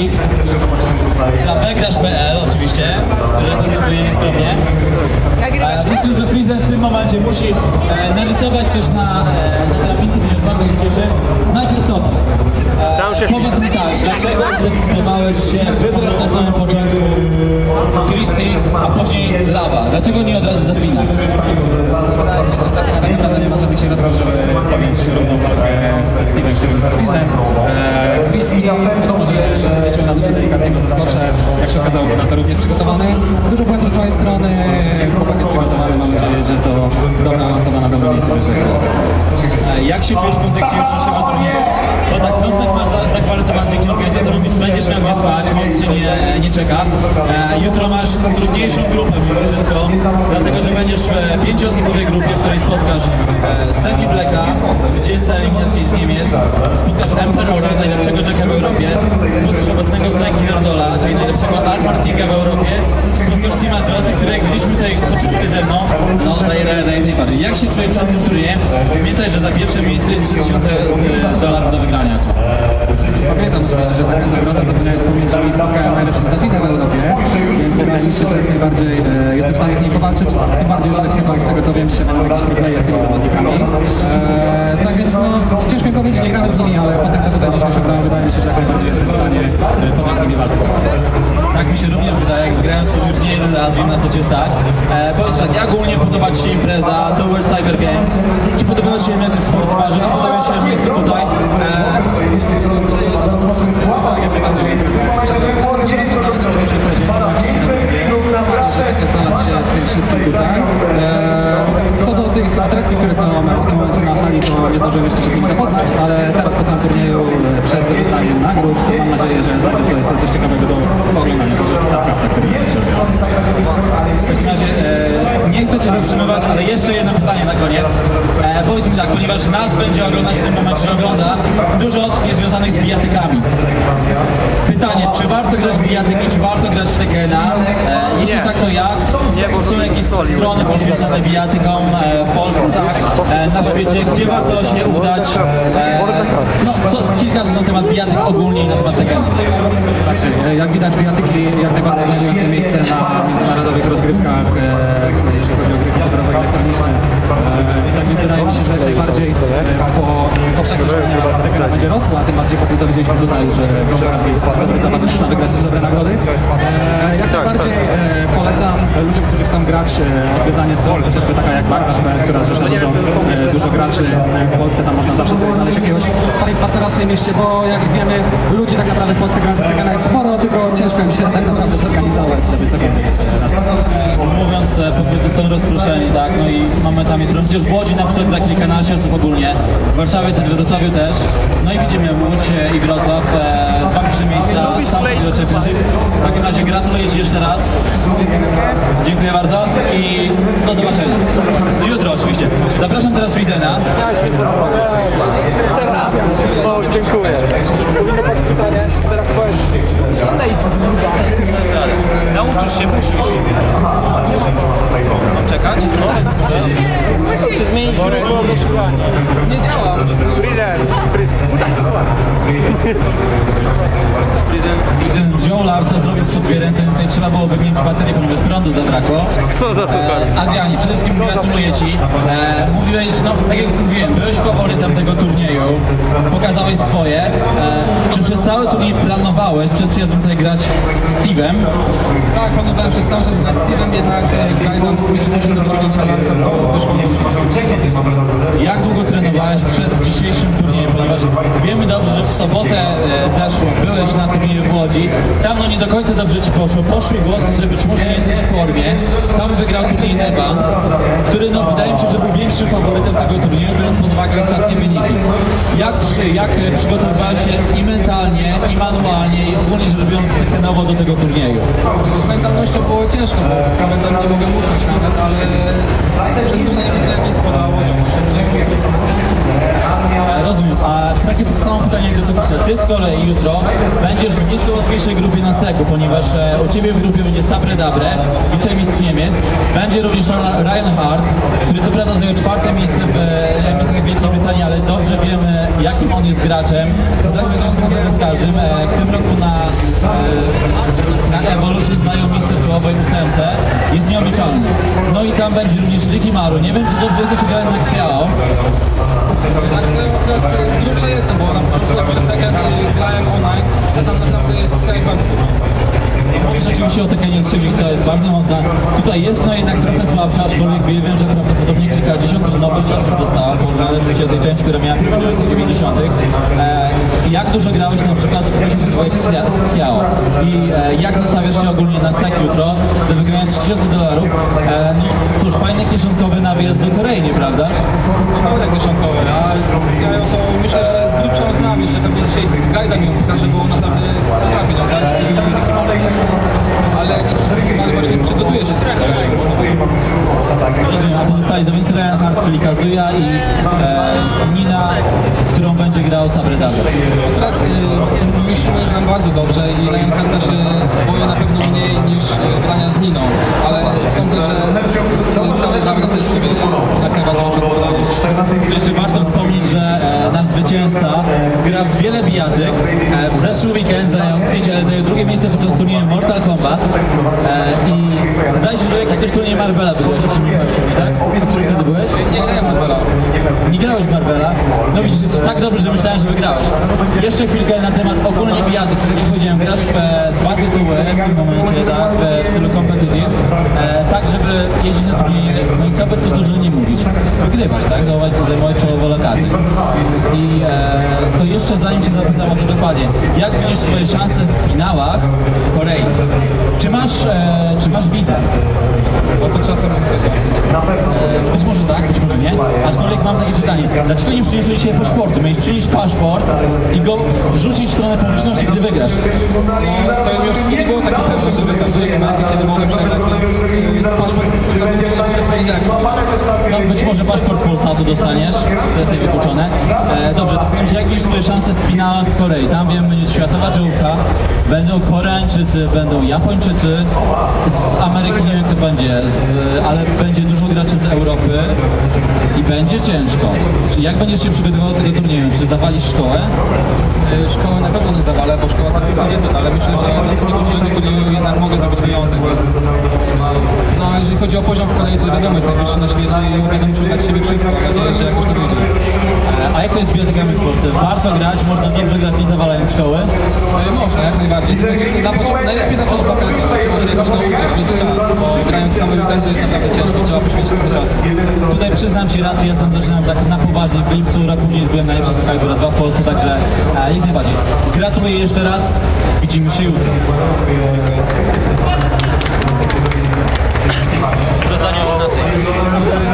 Kamzik dla Begrasz.pl oczywiście, reprezentuje nieskromnie. E, Myślę, że Frizen w tym momencie musi e, narysować coś na, e, na drabince, ponieważ bardzo się cieszę. Najpierw Topis. E, powiedz mi tak, dlaczego zdecydowałeś się wybrać na samym początku Christy, a później Lava? Dlaczego nie od razu Zafina? Wydaje mi się, że tak naprawdę nie ma żadnych środków, żeby podjąć równą walkę ze Steve'em, którym był Freezem. Eee, Christy być może na zaskoczę. Jak się okazało, był na to również przygotowany. Dużo błędów z mojej strony. Chłopak jest przygotowany. Mam nadzieję, że to dobra osoba na dobrym miejscu, żeby. E, Jak się czujesz w kontekście jutrzejszego turnieju? Bo tak, dostęp masz za- zagwarantowany dzięki organizatorom, więc będziesz miał gdzie spać, cię nie, nie czeka. E, jutro masz trudniejszą grupę mimo wszystko, dlatego że będziesz w e, pięcioosobowej grupie, w której spotkasz Sefi Blacka, zwycięzcę eliminacji z Niemiec, spotkasz Emperora, najlepszego jacka czujesz przed tym turniejem? Pamiętaj, że za pierwsze miejsce jest 3000 dolarów do wygrania. Pamiętam oczywiście, że taka jest nagroda. Zapomniałem wspomnieć, że spotkałem najlepszych Zafina w Europie, więc wydaje mi się, że najbardziej e, jestem w stanie z nim powalczyć. Tym bardziej, że chyba z tego co wiem, dzisiaj będą jakieś problemy z tymi zawodnikami. E, tak więc no, ciężko powiedzieć, nie grałem z nimi, ale po tym co tutaj dzisiaj osiągnąłem, wydaje mi się, że jak najbardziej jestem w stanie e, podjąć z nimi walkę. Tak mi się również wygrałem z już nie jeden raz, wiem na co cię stać. E, powiedz tak, jak ogólnie podoba Ci się impreza Tower Cyber Games? Czy podobają Ci się emocje w Sports Barze? Czy podobają Ci się emocje tutaj? E, Co do tych atrakcji, które są w tym momencie na hali, to nie zdążyłem jeszcze się z nimi zapoznać, ale teraz po całym turnieju, e, przed rozdaniem nagród, mam nadzieję, że znajdę tutaj coś ciekawego do oglądania, chociażby StarCrafta, który jest się W takim razie nie chcę Cię zatrzymywać, ale jeszcze jedno pytanie na koniec. E, powiedz mi tak, ponieważ nas będzie oglądać w tym momencie, że ogląda dużo osób niezwiązanych z bijatykami. Pytanie, czy warto grać w bijatyki, czy warto grać w Tekena? E, jeśli tak, to jak? czy są jakieś strony poświęcone bijatykom e, w Polsce, tak, e, na świecie? Gdzie warto się udać? E, no, co, kilka słów na temat bijatyk ogólnie i na temat Tekena. E, Jak widać, bijatyki jak najbardziej znajdują sobie miejsce na międzynarodowych rozgrywkach, że jak najbardziej e, po powszechnych szkoleniach Tekena będzie rosła, tym bardziej po tym, co widzieliśmy tutaj, że w okazji dobry zabawy można wygrać też dobre nagrody. E, Jak najbardziej e, polecam ludziom, którzy chcą grać, e, odwiedzanie stron, chociażby taka jak Barnasz.pl, która zrzesza dużo, e, dużo graczy e, w Polsce, tam można zawsze sobie znaleźć jakiegoś sparring partnera w swoim mieście, bo jak wiemy, ludzi tak naprawdę w Polsce grających w jest sporo, tylko ciężko im się tak naprawdę zorganizować, żeby cokolwiek e, Mówiąc e, po prostu są rozproszeni, tak, no i mamy tam jest chociaż w Łodzi na przykład dla kilkanaście osób ogólnie, w Warszawie, też, w Wrocławiu też, no i widzimy Łódź e, i Wrocław, e, dwa pierwsze miejsca, tam sobie do. W takim razie gratuluję Ci jeszcze raz, dziękuję bardzo i do zobaczenia. Jutro oczywiście. Zapraszam teraz Frizena. O, dziękuję. Powinno być pytanie, teraz powiedz. Nauczysz Nie działam. Prezent. Jeden wziął Larsa, zrobił przed dwie ręce, tutaj trzeba było wymienić baterię, ponieważ prądu zabrakło. Co za super. E, Adrianie, przede wszystkim gratuluję Ci. E, mówiłeś, no tak jak mówiłem, byłeś faworytem tego turnieju, pokazałeś swoje. E, czy przez cały turniej planowałeś przed przyjazdem tutaj grać z Steve'em? Tak, planowałem przez cały czas grać z Steve'em, jednak e, grając myślę, do wyciągnięcia Larsa, co wyszło mi Jak długo trenowałeś przed dzisiejszym turniejem? Ponieważ wiemy dobrze, że w sobotę e, zeszłą byłeś na turnieju w Łodzi. Tam no nie do końca dobrze Ci poszło. Poszły głosy, że być może nie jesteś w formie. Tam wygrał turniej Nevan, który no wydaje mi się, że był większym faworytem tego turnieju, biorąc pod uwagę ostatnie wyniki. Jak, przy, jak e, przygotowywałeś się i mentalnie, i manualnie, i ogólnie rzecz biorąc tekenowo do tego turnieju? Z mentalnością było ciężko, bo będę nie mogę usnąć nawet, ale przed turniejem nic poza. E, Rozumiem, a takie samo pytanie jak do. Ty z kolei jutro będziesz w nieco łatwiejszej grupie na seku, ponieważ e, u Ciebie w grupie będzie Sabre Dabre, wicemistrz Niemiec. Będzie również Ryan Hart, który co prawda zajął czwarte miejsce w e, misjach Wielkiej Brytanii, ale dobrze wiemy jakim on jest graczem. Tak wygląda naprawdę z każdym. E, w tym roku na, e, na Evolution zajął miejsce w czołowej ósemce. Jest nieobliczalny. No i tam będzie również Ricky Maru. Nie wiem, czy dobrze jesteś grany na Xiao. Tak z grubsza jestem, bo na początku jak przed Tekken y, grałem online, to tam naprawdę jest Xai bardzo dużo. Mówisz oczywiście o Tekkenie 3, gdzie Xiao jest bardzo mocna. Tutaj jest no jednak trochę słabsza, aczkolwiek wiem, że prawdopodobnie kilkadziesiąt nowych ciosów dostała, porównane oczywiście do tej części, która miała w latach 90. E, jak dużo grałeś na przykład w z Xiao i e, jak nastawiasz się ogólnie na SEC jutro, do wygrania 3000 dolarów? E, no cóż, fajny kieszonkowy nawias do Korei, nieprawda? Naprawdę kieszonkowe, a z Xiają to myślę, że grubsza znam jeszcze pewnie dzisiaj Gajda mi pokaże, bo on naprawdę potrafi grać i ale Martin właśnie przygotuje się z Rozumiem, a pozostali do więcej Reinhardt, czyli Kazuya i e, Nina, którą będzie grał Sabre Double. Akurat y, myślimy, że nam bardzo dobrze i Lionhearta się boję na pewno mniej niż y, grania z Niną, ale sądzę, że E, i zdaje się, że jakiś też turniej Marvela byłeś, jeśli nie W którym wtedy byłeś? Nie grałem na Bela. Nie grałeś w Marvela? No widzisz, jest tak dobry, że myślałem, że wygrałeś. Jeszcze chwilkę na temat ogólnie bijatyk, tak jak powiedziałem, grasz w e, dwa tytuły w tym momencie, tak, w, stylu competitive, tak żeby jeździć na turnieje, no i co by tu dużo nie mówić, wygrywać, tak, zajmować, zajmować czołowe lokacje. I e, to jeszcze zanim Cię zapytam o to dokładnie, jak widzisz swoje szanse w finałach w Korei? Czy masz, e, czy masz wizę? Bo to czasem zrobić. E, Być może tak, być może nie. Aczkolwiek mam takie pytanie. Dlaczego nie przyniosłeś się paszportu? Miałeś przynieść paszport i go wrzucić w stronę publiczności, gdy wygrasz. No, to już nie było takich pewne, żeby tam były momenty, kiedy mogłem przegrać, więc y, paszport No, być może paszport Polsatu dostaniesz, to jest niewykluczone. E, dobrze, to w takim razie jak widzisz swoje szanse w finałach w Korei? Tam wiem, będzie światowa czołówka, będą Koreańczycy, będą Japończycy, z Ameryki nie wiem kto będzie, z, ale będzie dużo graczy będzie ciężko. Czy jak będziesz się przygotowywał do tego turnieju? Czy zawalisz szkołę? Y, Szkołę na pewno nie zawalę, bo szkoła tak jest jeden, ale myślę, że na dużego turnieju jednak mogę zrobić wyjątek. No a jeżeli chodzi o poziom w kolei, to wiadomo, jest najwyższy na świecie i będę musiał dać siebie wszystko. Że jakoś to wyjdzie. A jak to jest z bibliotekami w Polsce? Warto grać, można dobrze grać, nie zawalając szkoły? E, no i można, jak najbardziej. Na początku, najlepiej zacząć wakacje, trzeba się zacząć nauczyć, mieć czas, bo grając same weekendy jest naprawdę ciężko, trzeba poświęcić trochę czasu. Tutaj przyznam się rację, ja sam zaczynam tak na poważnie, w lipcu roku nie byłem najlepszy taka góra 2 w Polsce, także e, jak najbardziej. Gratuluję jeszcze raz, widzimy się jutro. Zostanie 18.